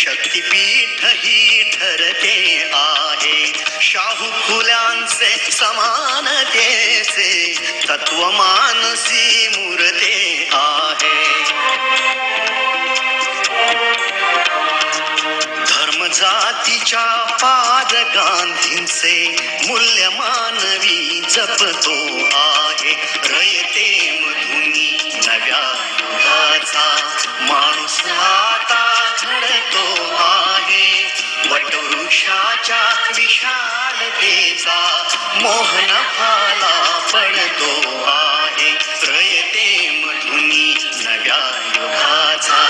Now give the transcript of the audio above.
शक्तिपीठ ही ठरते आहे. शाहू फुल्यांचे समानतेचे तत्व मानसी मूर्ते आहे. धर्म जातीच्या पाद गांधींचे मूल्य मानवी जपतो विशालतेचा मोहन फाला पडतो आहे. प्रयते मधुनी नव्या युगाचा.